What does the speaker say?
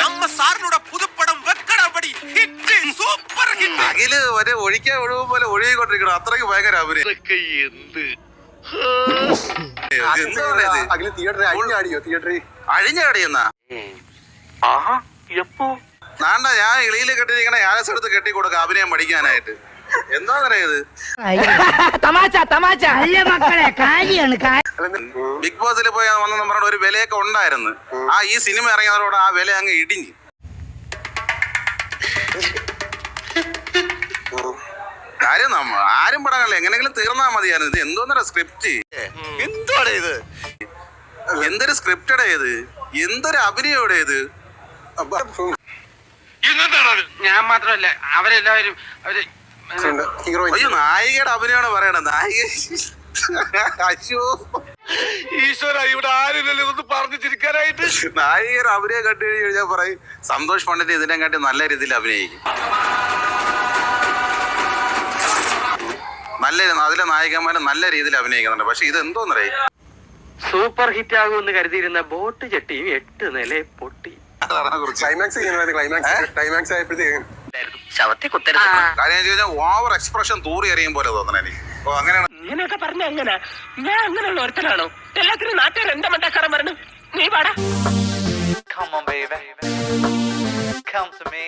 നമ്മ സാറിനോട് പുതുപ്പടം വെക്കടപടി ഹിറ്റ് സൂപ്പർ ഹിറ്റ്. അഖിൽ വരെ ഒഴിക്കാൻ ഒഴിവ് പോലെ ഒഴുകിക്കൊണ്ടിരിക്കണം. അത്രയ്ക്ക് ഭയങ്കര അവർ എന്ത്? അഖിൽ തിയേറ്ററിൽ അഴിഞ്ഞാടിയോ? തിയേറ്ററിൽ? അഴിഞ്ഞാടിയെന്നാ ആഹാ എപ്പോ? നാണ്ട ഞാൻ ഇളിയിൽ കെട്ടിയിരിക്കണ ഞാനസ് എടുത്ത് കെട്ടി കൊടുക്കാം അഭിനയം പഠിക്കാനായിട്ട്. എന്താ ഇത് തമാശ തമാശ. അല്ല മക്കളെ കാര്യാണ് ബിഗ് ബോസിൽ പോയി വന്നെന്ന് പറഞ്ഞ ഒരു വിലയൊക്കെ ഉണ്ടായിരുന്നു. ആ ഈ സിനിമ ഇറങ്ങിയതോടെ ആ വില അങ്ങ് ഇടിഞ്ഞു. കാര്യം നമ്മ ആരും പടങ്ങളില്ല. എങ്ങനെങ്കിലും തീർന്നാ മതിയായിരുന്നു. ഇത് എന്തോന്നര സ്ക്രിപ്റ്റ് എന്താണ് ഇത്? എന്തൊരു സ്ക്രിപ്റ്റഡ് ഇത്? എന്തൊരു അഭിനയോടെ ഇത്? ഞാൻ മാത്രമല്ല അവരെല്ലാവരും അവർ അയ്യോ നായികയുടെ അഭിനയമാണ് പറയണത്? നായിക അയ്യോ. ഈശ്വര ഇവിടെ ആരില്ലല്ലോ ഇതൊന്നും പറഞ്ഞു ചിരിക്കാനായിട്ട് നായികയുടെ അഭിനയം കണ്ടു കഴിഞ്ഞാൽ പറയും സന്തോഷ് പണ്ഡിറ്റ് ഇതിനെ കാട്ടി നല്ല രീതിയിൽ അഭിനയിക്കും. നല്ല അതിലെ നായികന്മാര് നല്ല രീതിയിൽ അഭിനയിക്കുന്നുണ്ട്. പക്ഷെ ഇത് എന്തോന്നറിയ സൂപ്പർ ഹിറ്റ് ആകുമെന്ന് കരുതിയിരുന്ന ബോട്ട് ചട്ടിയും എട്ട് നില പൊട്ടി. ക്ലൈമാക്സ് ക്ലൈമാക്സ് ക്ലൈമാക്സ് ആയപ്പോഴത്തേക്കും ശവത്തെ കുത്തരുത്. കാര്യം എന്ന് വെച്ചാൽ ഓവർ എക്സ്പ്രഷൻ തൂറി എറിയും പോലെ തോന്നണ എനിക്ക്. ഓ അങ്ങനെയാണ്. ഇങ്ങനെയൊക്കെ പറഞ്ഞ എങ്ങനെ? ഞാൻ അങ്ങനെയുള്ള ഒരുത്തനാണോ? എല്ലാത്തിനും നാട്ടുകാർ എന്താ മണ്ടക്കാരൻ പറഞ്ഞു? നീ പാടാ Come on, baby. Come to me.